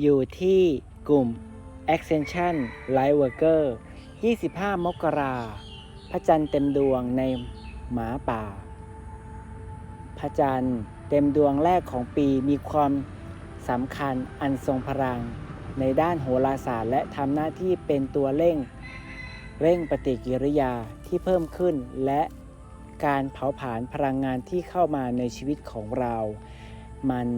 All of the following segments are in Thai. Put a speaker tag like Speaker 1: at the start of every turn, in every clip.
Speaker 1: อยู่ที่กลุ่ม Extension Light Worker 25 มกราพระจันทร์เต็มดวงในหมาป่า พระจันทร์เต็มดวงแรกของปีมีความสำคัญอันทรงพลัง ในด้านโหราศาสตร์และทำหน้าที่เป็นตัวเร่ง เร่งปฏิกิริยาที่เพิ่มขึ้นและการเผาผลาญพลังงานที่เข้ามาในชีวิตของเรา มัน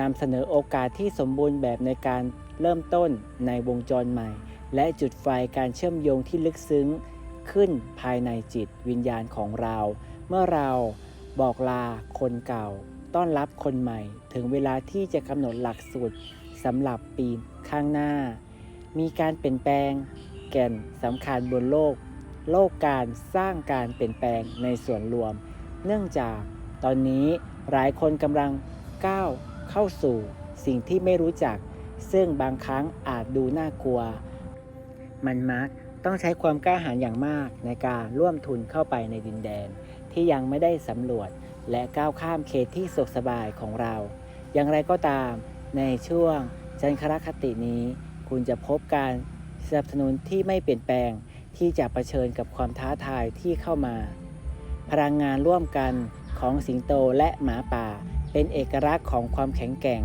Speaker 1: นำเสนอโอกาสที่สมบูรณ์แบบในการเริ่มต้นในวงจรใหม่ และจุดไฟการเชื่อมโยงที่ลึกซึ้ง ขึ้นภายในจิตวิญญาณของเรา เมื่อเราบอกลาคนเก่า ต้อนรับคนใหม่ ถึงเวลาที่จะกำหนดหลักสูตรสำหรับปีข้างหน้า มีการเปลี่ยนแปลง แก่นสำคัญบนโลก โลกการสร้างการเปลี่ยนแปลงในส่วนรวม เนื่องจากตอนนี้หลายคนกำลังก้าว เข้าสู่สิ่งที่ไม่รู้จัก ซึ่งบางครั้งอาจดูน่ากลัว มันมักต้องใช้ความกล้าหาญอย่างมากในการร่วมทุนเข้าไปในดินแดน ที่ยังไม่ได้สำรวจ และก้าวข้ามเขตที่สุขสบายของเรา อย่างไรก็ตาม ในช่วงจันทรคตินี้ คุณจะพบการสนับสนุนที่ไม่เปลี่ยนแปลงที่จะะเผชิญกับความท้าทายที่เข้ามา พลังงานร่วมกันของสิงโตและหมาป่า เป็นเอกลักษณ์ของความแข็งแกร่ง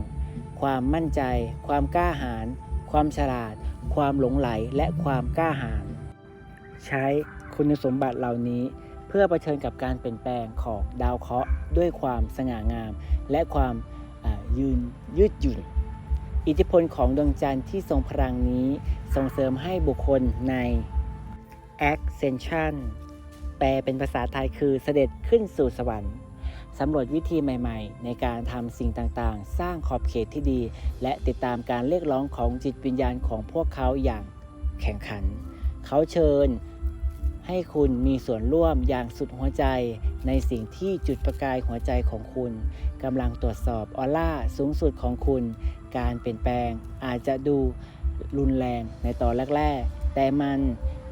Speaker 1: ความมั่นใจ ความกล้าหาญ ความฉลาด ความหลงไหล และความกล้าหาญ ใช้คุณสมบัติเหล่านี้ เพื่อเผชิญกับการเปลี่ยนแปลงของดาวเคราะห์ด้วยความสง่างาม และความยืนยืดหยุ่น อิทธิพลของดวงจันทร์ที่ทรงพลังนี้ส่งเสริมให้บุคคลใน Ascension แปลเป็นภาษาไทยคือเสด็จขึ้นสู่สวรรค์ สำรวจวิธีใหม่ๆ ในการทำสิ่งต่างๆ สร้างขอบเขตที่ดี และติดตามการเรียกร้องของจิตวิญญาณของพวกเขาอย่างแข่งขัน เขาเชิญให้คุณมีส่วนร่วมอย่างสุดหัวใจ ในสิ่งที่จุดประกายหัวใจของคุณกำลังตรวจสอบออร่าสูงสุดของคุณ การเปลี่ยนแปลงอาจจะดูรุนแรงในตอนแรกๆ แต่มัน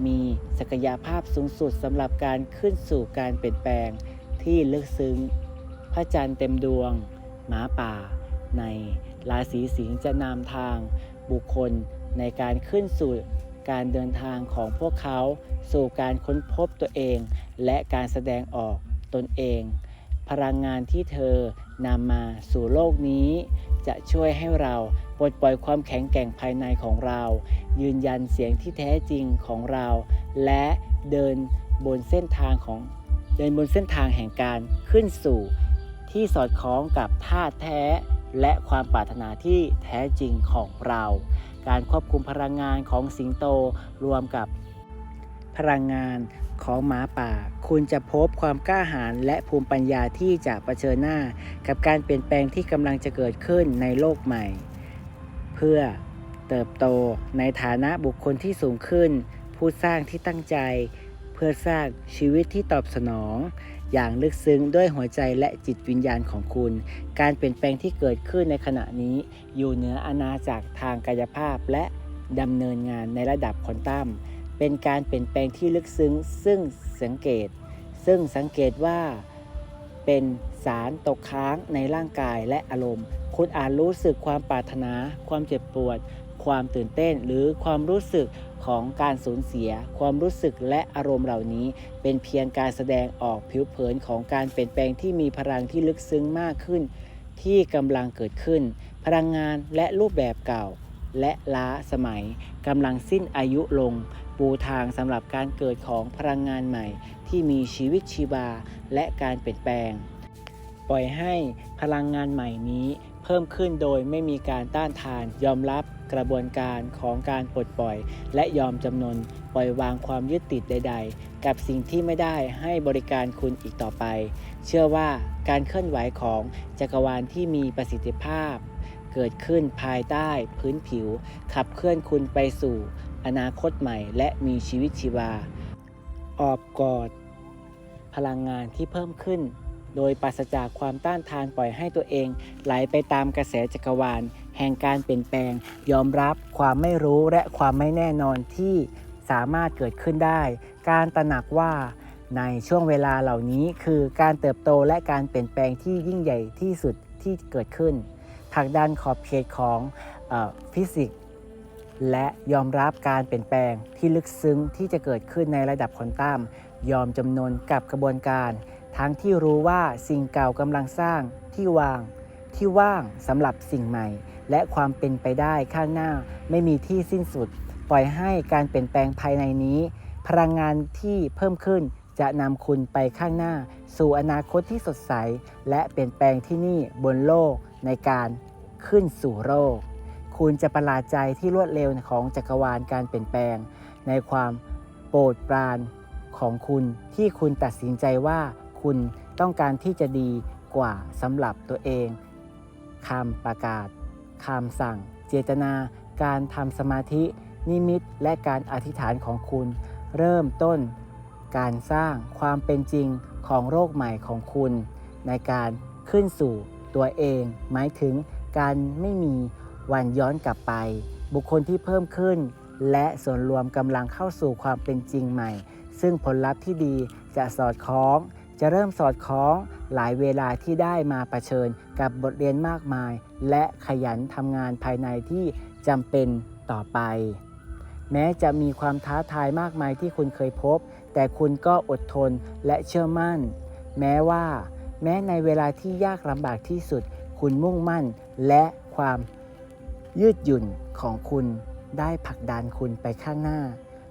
Speaker 1: มีศักยภาพสูงสุดสำหรับการขึ้นสู่การเปลี่ยนแปลงที่ลึกซึ้ง พระจันทร์เต็มดวง หมาป่า ในราศีสิงห์จะนำทางบุคคลในการขึ้นสู่การเดินทางของพวกเขาสู่การค้นพบตัวเอง และการแสดงออกตนเอง พลังงานที่เธอนำมาสู่โลกนี้ จะช่วยให้เราปลดปล่อยความแข็งแกร่งภายในของเรา ยืนยันเสียงที่แท้จริงของเรา และเดินบนเส้นทางของเดินบนเส้นทางแห่งการขึ้นสู่ ที่สอดคล้องกับท่าแท้ และความปรารถนาที่แท้จริงของเรา การควบคุมพลังงานของสิงโตรวมกับพลังงานของหมาป่า คุณจะพบความกล้าหาญและภูมิปัญญาที่จะะเผชิญหน้า กับการเปลี่ยนแปลงที่กำลังจะเกิดขึ้นในโลกใหม่ เพื่อเติบโตในฐานะบุคคลที่สูงขึ้น ผู้สร้างที่ตั้งใจ พื่อสร้างชีวิตที่ตอบสนอง อย่างลึกซึ้งด้วยหัวใจและจิตวิญญาณของคุณ การเปลี่ยนแปลงที่เกิดขึ้นในขณะนี้ อยู่เหนืออาณาจักรทางกายภาพและดำเนินงานในระดับควอนตัมเป็นการเปลี่ยนแปลงที่ลึกซึ้ง ซึ่งสังเกต ซึ่งสังเกตว่า เป็นสารตกค้างในร่างกายและอารมณ์ คุณอาจรู้สึกความปรารถนา ความเจ็บปวด ความตื่นเต้น หรือความรู้สึก ของการสูญเสีย ความรู้สึกและอารมณ์เหล่านี้ เป็นเพียงการแสดงออกผิวเผินของการเปลี่ยนแปลงที่มีพลังที่ลึกซึ้งมากขึ้น ที่กำลังเกิดขึ้น พลังงานและรูปแบบเก่า และล้าสมัยกำลังสิ้นอายุลง ปูทางสำหรับการเกิดของพลังงานใหม่ ที่มีชีวิตชีวาและการเปลี่ยนแปลง ปล่อยให้พลังงานใหม่นี้เพิ่มขึ้นโดยไม่มีการต้านทานยอมรับ กระบวนการของการปลดปล่อย และยอมจำนนปล่อยวางความยึดติดใด ๆ กับสิ่งที่ไม่ได้ให้บริการคุณอีกต่อไป เชื่อว่าการเคลื่อนไหวของจักรวาลที่มีประสิทธิภาพ เกิดขึ้นภายใต้พื้นผิว ขับเคลื่อนคุณไปสู่ อนาคตใหม่ และมีชีวิตชีวา ออบกอด พลังงานที่เพิ่มขึ้นโดยปราศจากความต้านทานปล่อยให้ตัวเองไหลไปตามกระแสจักรวาล แห่งการเปลี่ยนแปลง ยอมรับความไม่รู้และความไม่แน่นอนที่สามารถเกิดขึ้นได้ การตระหนักว่าในช่วงเวลาเหล่านี้คือการเติบโตและการเปลี่ยนแปลงที่ยิ่งใหญ่ที่สุดที่เกิดขึ้นผลักดันขอบเขตของออฟิสิกส์และยอมรับการเปลี่ยนแปลงที่ลึกซึ้งที่จะเกิดขึ้นในระดับควอนตัมยอมจำนนกับกระบวนการ ทั้งที่รู้ว่าสิ่งเก่ากำลังสร้างที่วาง ที่ว่างสำหรับสิ่งใหม่ และความเป็นไปได้ข้างหน้าไม่มีที่สิ้นสุด ปล่อยให้การเปลี่ยนแปลงภายในนี้ พลังงานที่เพิ่มขึ้นจะนำคุณไปข้างหน้า สู่อนาคตที่สดใส และเปลี่ยนแปลงที่นี่บนโลกในการขึ้นสู่โลกคุณจะประหลาดใจที่รวดเร็วของจักรวาลการเปลี่ยนแปลง ในความโปรดปรานของคุณที่คุณตัดสินใจว่าคุณต้องการที่จะดีกว่าสำหรับตัวเอง คำประกาศคำสั่ง เจตนา การทำสมาธิ นิมิต และการอธิษฐานของคุณ เริ่มต้น การสร้างความเป็นจริงของโรคใหม่ของคุณ ในการขึ้นสู่ตัวเอง หมายถึงการไม่มีวันย้อนกลับไป บุคคลที่เพิ่มขึ้น และส่วนรวมกำลังเข้าสู่ความเป็นจริงใหม่ ซึ่งผลลัพธ์ที่ดีจะสอดคล้อง จะเริ่มสอดคล้องหลายเวลาที่ได้มาประเชิญกับบทเรียนมากมาย และขยันทำงานภายในที่จำเป็นต่อไป แม้จะมีความท้าทายมากมายที่คุณเคยพบ แต่คุณก็อดทนและเชื่อมั่น แม้ว่า แม้ในเวลาที่ยากลำบากที่สุด คุณมุ่งมั่นและความยืดหยุ่นของคุณได้ผลักดันคุณไปข้างหน้า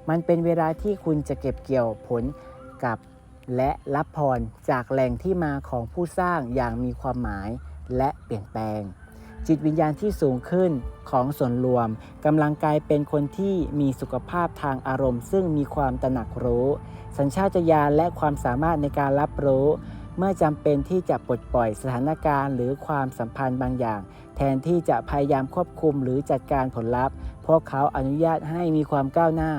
Speaker 1: มันเป็นเวลาที่คุณจะเก็บเกี่ยวผลกับ และรับพรจากแหล่งที่มาของผู้สร้างอย่างมีความหมายและเปลี่ยนแปลง จิตวิญญาณที่สูงขึ้นของส่วนรวมกำลังกลายเป็นคนที่มีสุขภาพทางอารมณ์ ซึ่งมีความตระหนักรู้ สัญชาตญาณและความสามารถในการรับรู้ เมื่อจำเป็นที่จะปลดปล่อยสถานการณ์หรือความสัมพันธ์บางอย่าง แทนที่จะพยายามควบคุมหรือจัดการผลลัพธ์พวกเขาอนุญาตให้มีความก้าวหน้า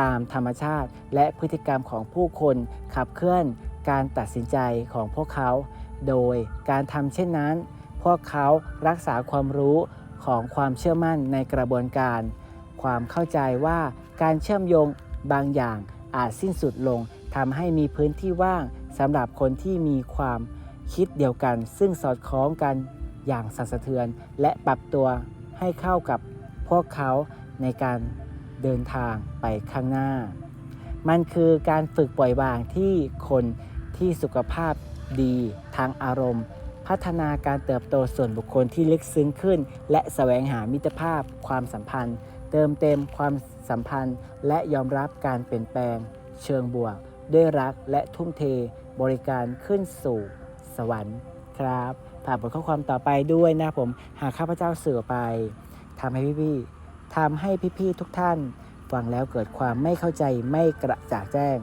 Speaker 1: ตามธรรมชาติและพฤติกรรมของผู้คนขับเคลื่อนการตัดสินใจของพวกเขา โดยการทำเช่นนั้น พวกเขารักษาความรู้ของความเชื่อมั่นในกระบวนการ ความเข้าใจว่าการเชื่อมโยงบางอย่างอาจสิ้นสุดลงทำให้มีพื้นที่ว่างสำหรับคนที่มีความคิดเดียวกัน ซึ่งสอดคล้องกันอย่างสั่นสะเทือน และปรับตัวให้เข้ากับพวกเขาในการ เดินทางไปข้างหน้า มันคือการฝึกปล่อยวางที่คนที่สุขภาพดีทางอารมณ์ พัฒนาการเติบโตส่วนบุคคลที่ลึกซึ้งขึ้น และแสวงหามิตรภาพ ความสัมพันธ์ เติมเต็มความสัมพันธ์ และยอมรับการเปลี่ยนแปลง เชิงบวก ด้วยรักและทุ่มเทบริการขึ้นสู่สวรรค์ครับฝากบทข้อความต่อไปด้วยนะผม หากข้าพเจ้าสื่อไปทำให้พี่ๆ ทำให้พี่ๆทุกท่านฟังแล้วเกิดความไม่เข้าใจไม่กระจ่างแจ้ง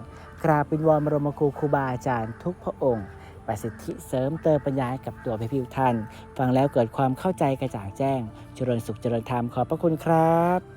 Speaker 1: กราบเป็นวอนบรมครูครูบาอาจารย์ทุกพระองค์ประสิทธิเสริมเติมปัญญาให้กับตัวพี่ๆทุกท่าน ฟังแล้วเกิดความเข้าใจกระจ่างแจ้ง เจริญสุขเจริญธรรมขอบพระคุณครับ